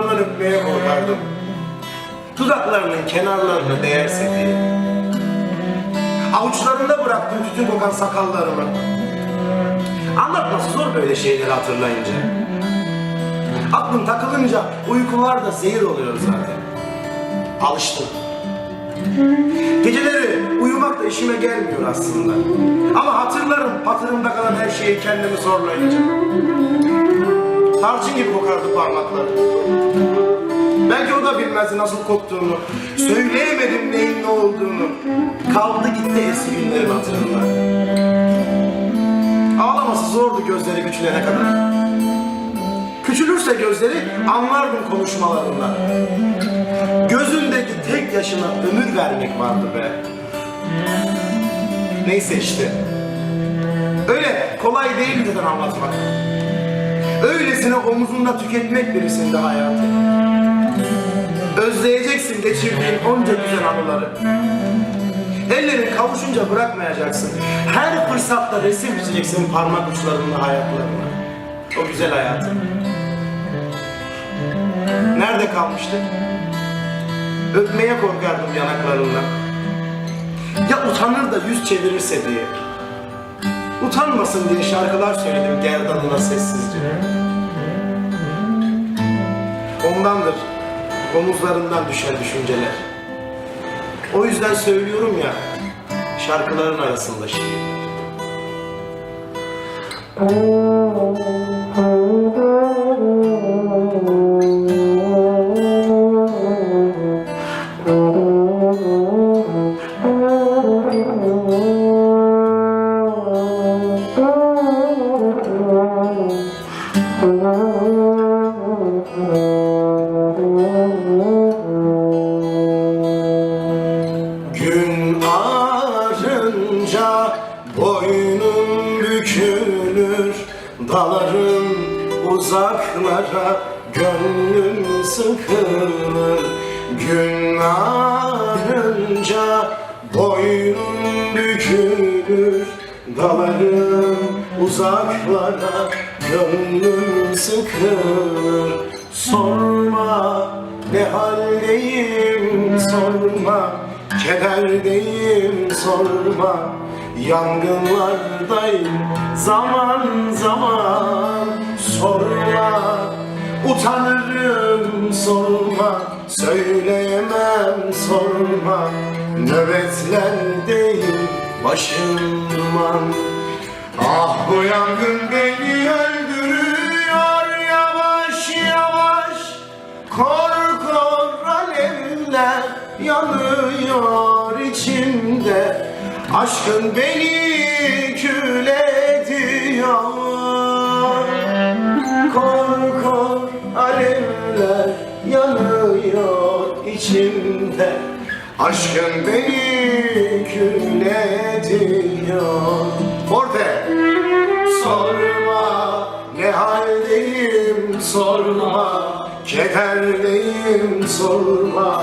yanaklarından öpmeye korkardım. Dudaklarının kenarlarını değerse diye. Avuçlarında bıraktım tütün kokan sakallarımı. Anlatması zor böyle şeyleri hatırlayınca. Aklım takılınca uykular da zehir oluyor zaten. Alıştım. Geceleri uyumak da işime gelmiyor aslında. Ama hatırlarım hatırımda kalan her şeyi kendimi zorlayınca. Tarçın gibi kokardı parmakları. Belki o da bilmezdi nasıl koktuğunu. Söyleyemedim neyin ne olduğunu. Kaldı gitti eski günlerin hatırında. Ağlaması zordu gözleri küçülene kadar. Küçülürse gözleri anlardım konuşmalarından. Gözündeki tek yaşına ömür vermek vardı be. Neyse işte. Öyle kolay değil zaten anlatmak. Öylesine omuzunda tüketmek birisinde hayatı. Özleyeceksin geçirdiğin onca güzel anıları. Ellerin kavuşunca bırakmayacaksın. Her fırsatta resim çizeceksin parmak uçlarında hayatlarına. O güzel hayatı. Nerede kalmıştık? Öpmeye korkardım yanaklarından. Ya utanır da yüz çevirirse diye. Utanmasın diye şarkılar söyledim gerdanına sessizce. Ondandır omuzlarından düşen düşünceler. O yüzden söylüyorum ya şarkıların arasında şiir. Gün Dalarım uzaklara gönlüm sıkılır. Gün ağarınca boynum bükülür Dalarım uzaklara gönlüm sıkılır. Sorma ne haldeyim sorma. Kederdeyim sorma Yangınlardayım zaman zaman. Sorma utanırım sorma. Söyleyemem sorma. Nöbetlerdeyim başım duman. Ah bu yangın beni Aşkın beni kül ediyor Kor kor alevler yanıyor içimde. Aşkın beni kül ediyor Forte Sorma ne haldeyim sorma. Kederdeyim sorma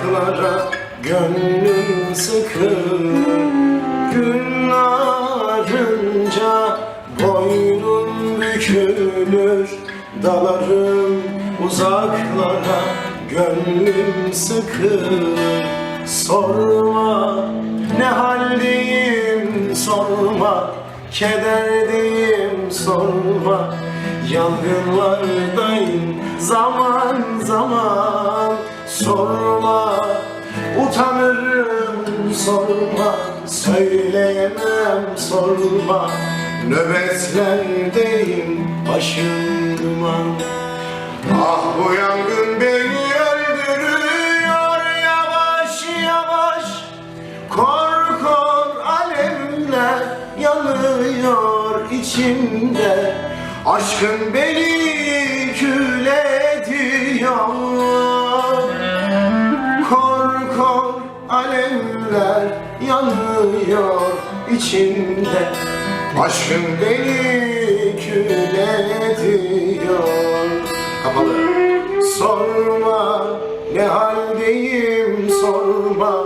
uzaklara gönlüm sıkılır Gün ağarınca boynum bükülür. Dalarım uzaklara Gönlüm sıkı sorma Ne haldeyim sorma. Kederdeyim sorma. Yangınlardayım zaman zaman Sorma Utanırım sorma. Söyleyemem sorma. Nöbetlerdeyim başım duman Ah bu yangın beni öldürüyor yavaş yavaş. Kor kor alevler yanıyor içimde. Aşkın beni kül ediyor Kor kor alevler yanıyor içimde Aşkın beni kül ediyor Kapalı. Sorma ne haldeyim sorma.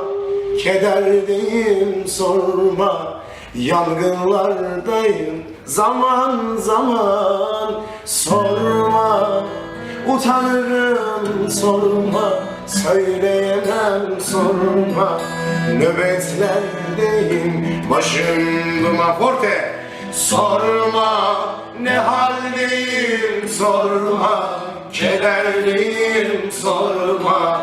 Kederdeyim sorma. Yangınlardayım zaman zaman. Sorma. Utanırım sorma Söyleyemem sorma Nöbetlerdeyim. Başım duman forte. Sorma ne haldeyim? Sorma Kederdeyim sorma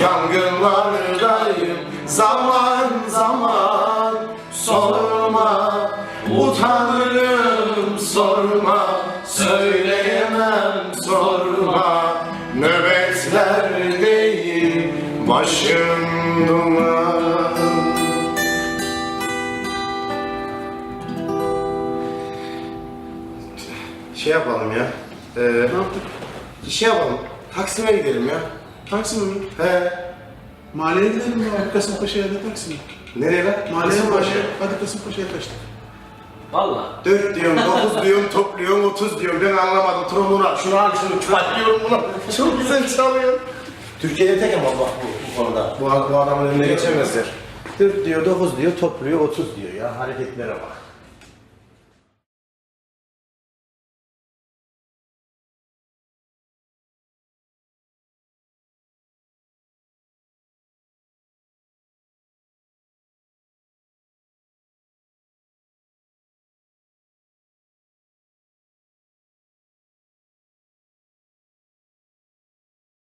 Yangınlardayım. Zaman zaman. Sorma utanırım. Sorma Söyleyemem Ee, Ne yaptık? şey yapalım. Taksim'e gidelim ya. Taksim mi? He. Mahalleye gidelim? Hadi Kasımpaşa'ya da Taksim. Nereye lan? Mahalleye mi? Kasımpaşa. Hadi Kasımpaşa'ya kaçtık. Valla. 4 diyorum, 9 diyorum, topluyorum, 30 diyorum. Ben anlamadım. Trombonu al, şunu al, şunu çuvatlıyorum buna. Çok güzel çalıyor. Türkiye'de tek ama bak bu, bu konuda. Bu, bu adamın önüne geçemezler. 4 diyor, 9 diyor, topluyor, 30 diyor ya. Hareketlere bak.